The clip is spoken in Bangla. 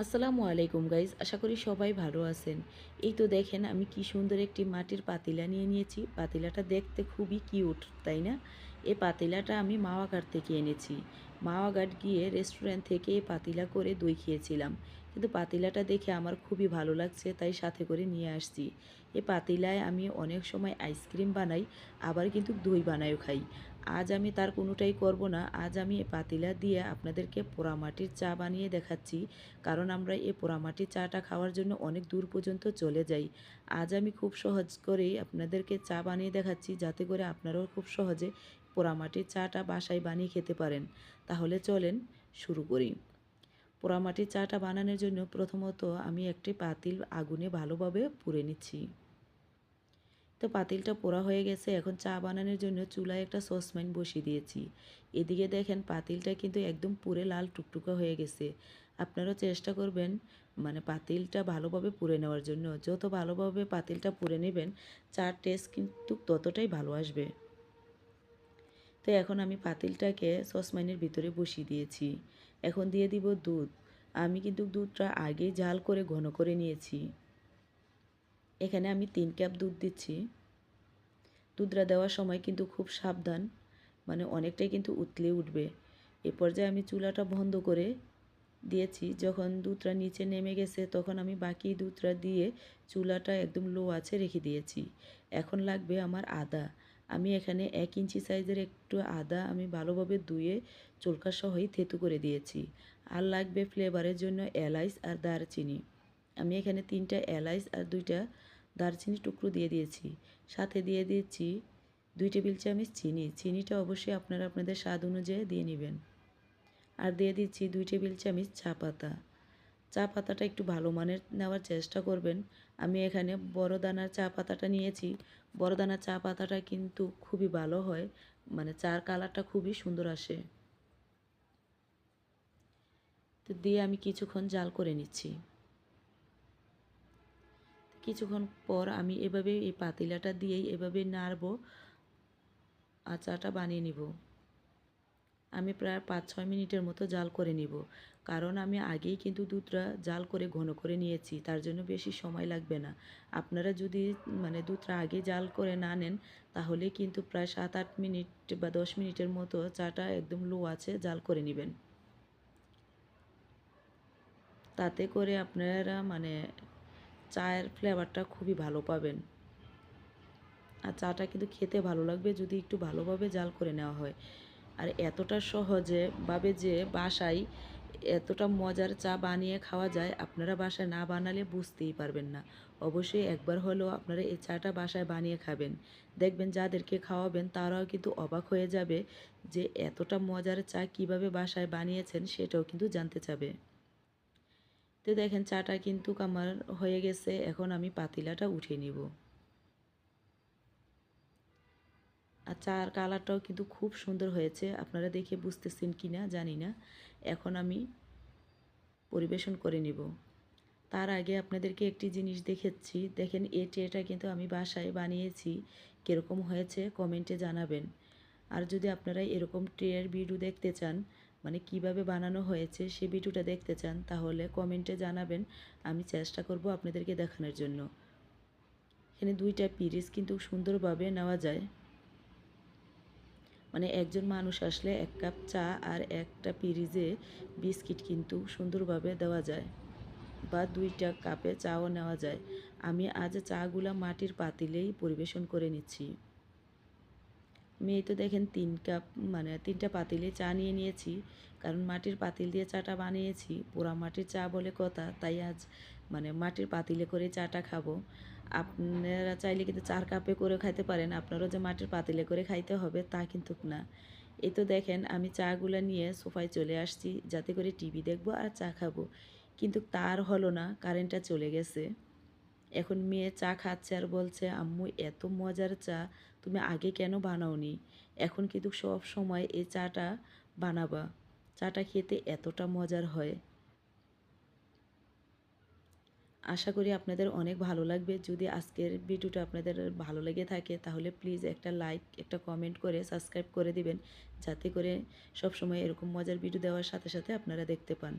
আসসালামু আলাইকুম গাইজ, আশা করি সবাই ভালো আছেন। এই তো দেখেন আমি কি সুন্দর একটি মাটির পাতিলা নিয়ে নিয়েছি। পাতিলাটা দেখতে খুবই কিউট, তাই না? এই পাতিলাটা আমি মাওয়াঘাট থেকে এনেছি। মাওয়াঘাট গিয়ে রেস্টুরেন্ট থেকে এই পাতিলা করে দই খেয়েছিলাম। কিন্তু পাতিলাটা দেখে আমার খুবই ভালো লাগছে, তাই সাথে করে নিয়ে আসছি। এই পাতিলায় আমি অনেক সময় আইসক্রিম বানাই, আবার কিন্তু দই বানায়ও খাই। আজ আমি তার কোনোটাই করব না। আজ আমি পাতিলা দিয়ে আপনাদেরকে পোড়ামাটির চা বানিয়ে দেখাচ্ছি, কারণ আমরা এই পোড়ামাটির চাটা খাওয়ার জন্য অনেক দূর পর্যন্ত চলে যাই। আজ আমি খুব সহজ করেই আপনাদেরকে চা বানিয়ে দেখাচ্ছি, যাতে করে আপনারাও খুব সহজে পোড়ামাটির চাটা বাসায় বানিয়ে খেতে পারেন। তাহলে চলেন শুরু করি। পোড়ামাটির চাটা বানানোর জন্য প্রথমত আমি একটি পাতিল আগুনে ভালোভাবে পুড়ে নিচ্ছি। তো পাতিলটা পোড়া হয়ে গেছে। এখন চা বানানোর জন্য চুলায় একটা সসপ্যান বসিয়ে দিয়েছি। এদিকে দেখেন পাতিলটা কিন্তু একদম পুরে লাল টুকটুকা হয়ে গেছে। আপনারাও চেষ্টা করবেন মানে পাতিলটা ভালোভাবে পুড়ে নেওয়ার জন্য। যত ভালোভাবে পাতিলটা পুড়ে নেবেন, চার টেস্ট কিন্তু ততটাই ভালো আসবে। তো এখন আমি পাতিলটাকে সসপ্যানের ভিতরে বসিয়ে দিয়েছি। এখন দিয়ে দিব দুধ। আমি কিন্তু দুধটা আগে জাল করে ঘন করে নিয়েছি। এখানে আমি তিন কাপ দুধ দিচ্ছি। দুধটা দেওয়ার সময় কিন্তু খুব সাবধান মানে অনেকটাই কিন্তু উতলে উঠবে। এ পর্যায়ে আমি চুলাটা বন্ধ করে দিয়েছি। যখন দুধটা নিচে নেমে গেছে, তখন আমি বাকি দুধটা দিয়ে চুলাটা একদম লো আছে রেখে দিয়েছি। এখন লাগবে আমার আদা। আমি এখানে এক ইঞ্চি সাইজের একটু আদা আমি ভালোভাবে ধুয়ে চুলকা সহই থেতু করে দিয়েছি। আর লাগবে ফ্লেভারের জন্য এলাইচ আর দারচিনি। আমি এখানে তিনটা এলাইচ আর দুইটা দারচিনি টুকরো দিয়ে দিয়েছি। সাথে দিয়ে দিয়েছি দুই টেবিল চামচ চিনি। চিনিটা অবশ্যই আপনারা আপনাদের স্বাদ অনুযায়ী দিয়ে নেবেন। আর দিয়ে দিচ্ছি দুই টেবিল চামচ চা পাতা। চা পাতাটা একটু ভালো মানের নেওয়ার চেষ্টা করবেন। আমি এখানে বড় দানার চা পাতাটা নিয়েছি। বড় দানার চা পাতাটা কিন্তু খুবই ভালো হয়। মানে চার কালারটা খুবই সুন্দর আসে। তো দিয়ে আমি কিছুক্ষণ জাল করে নিচ্ছি। কিছুক্ষণ পর আমি এভাবে এই পাতিলাটা দিয়েই এভাবে নাড়ব আর চাটা বানিয়ে নিব। আমি প্রায় পাঁচ ছয় মিনিটের মতো জাল করে নিব। কারণ আমি আগেই কিন্তু দুধটা জাল করে ঘন করে নিয়েছি, তার জন্য বেশি সময় লাগবে না। আপনারা যদি মানে দুধটা আগে জাল করে না নেন, তাহলে কিন্তু প্রায় সাত আট মিনিট বা দশ মিনিটের মতো চাটা একদম লো আছে জাল করে নেবেন। তাতে করে আপনারা মানে চায়ের ফ্লেভারটা খুবই ভালো পাবেন। আর চাটা কিন্তু খেতে ভালো লাগবে যদি একটু ভালোভাবে জাল করে নেওয়া হয়। আর এতটা সহজে ভাবে যে বাসায় এতটা মজার চা বানিয়ে খাওয়া যায়, আপনারা বাসায় না বানালে বুঝতেই পারবেন না। অবশ্যই একবার হলেও আপনারা এই চাটা বাসায় বানিয়ে খাবেন। দেখবেন যাদেরকে খাওয়াবেন তারাও কিন্তু অবাক হয়ে যাবে যে এতটা মজার চা কীভাবে বাসায় বানিয়েছেন সেটাও কিন্তু জানতে চাবে। তো দেখেন চাটা কিন্তু আমার হয়ে গেছে, এখন আমি পাতিলাটা উঠিয়ে নিব। আর চার কালারটাও কিন্তু খুব সুন্দর হয়েছে, আপনারা দেখে বুঝতেছেন কি না জানি না। এখন আমি পরিবেশন করে নিব। তার আগে আপনাদেরকে একটি জিনিস দেখেছি, দেখেন এই ট্রেটা কিন্তু আমি বাসায় বানিয়েছি, কীরকম হয়েছে কমেন্টে জানাবেন। আর যদি আপনারা এরকম ট্রের ভিডিও দেখতে চান মানে কীভাবে বানানো হয়েছে সে ভিডিওটা দেখতে চান, তাহলে কমেন্টে জানাবেন। আমি চেষ্টা করব আপনাদেরকে দেখানোর জন্য। এখানে দুইটা পিরিস কিন্তু সুন্দরভাবে নেওয়া যায়। মানে একজন মানুষ আসলে এক কাপ চা আর একটা পিরিজে বিস্কিট কিন্তু সুন্দরভাবে দেওয়া যায় বা দুইটা কাপে চাও নেওয়া যায়। আমি আজ চাগুলা মাটির পাতিলেই পরিবেশন করে নিচ্ছি। এই তো দেখেন তিন কাপ মানে তিনটা পাতিলে চা নিয়ে নিয়েছি। কারণ মাটির পাতিল দিয়ে চাটা বানিয়েছি। পোড়া মাটির চা বলে কথা, তাই আজ মানে মাটির পাতিলে করে চাটা খাব। আপনারা চাইলে কিন্তু চার কাপে করে খাইতে পারেন। আপনারও যে মাটির পাতিলে করে খাইতে হবে তা কিন্তু না। এই তো দেখেন, আমি চাগুলো নিয়ে সোফায় চলে আসছি, যাতে করে টিভি দেখব আর চা খাব। কিন্তু তার হলো না, কারেন্টটা চলে গেছে। এখন মেয়ে চা খাচ্ছে আর বলছে, আম্মু, এত মজার চা তুমি আগে কেন বানাওনি? এখন কিন্তু সব সময় এই চাটা বানাবা। চাটা খেতে এতটা মজার হয়। আশা করি আপনাদের অনেক ভালো লাগবে। যদি আজকের ভিডিওটা আপনাদের ভালো লেগে থাকে, তাহলে প্লিজ একটা লাইক একটা কমেন্ট করে সাবস্ক্রাইব করে দিবেন, যাতে করে সব সময় এরকম মজার ভিডিও দেওয়ার সাথে সাথে আপনারা দেখতে পান।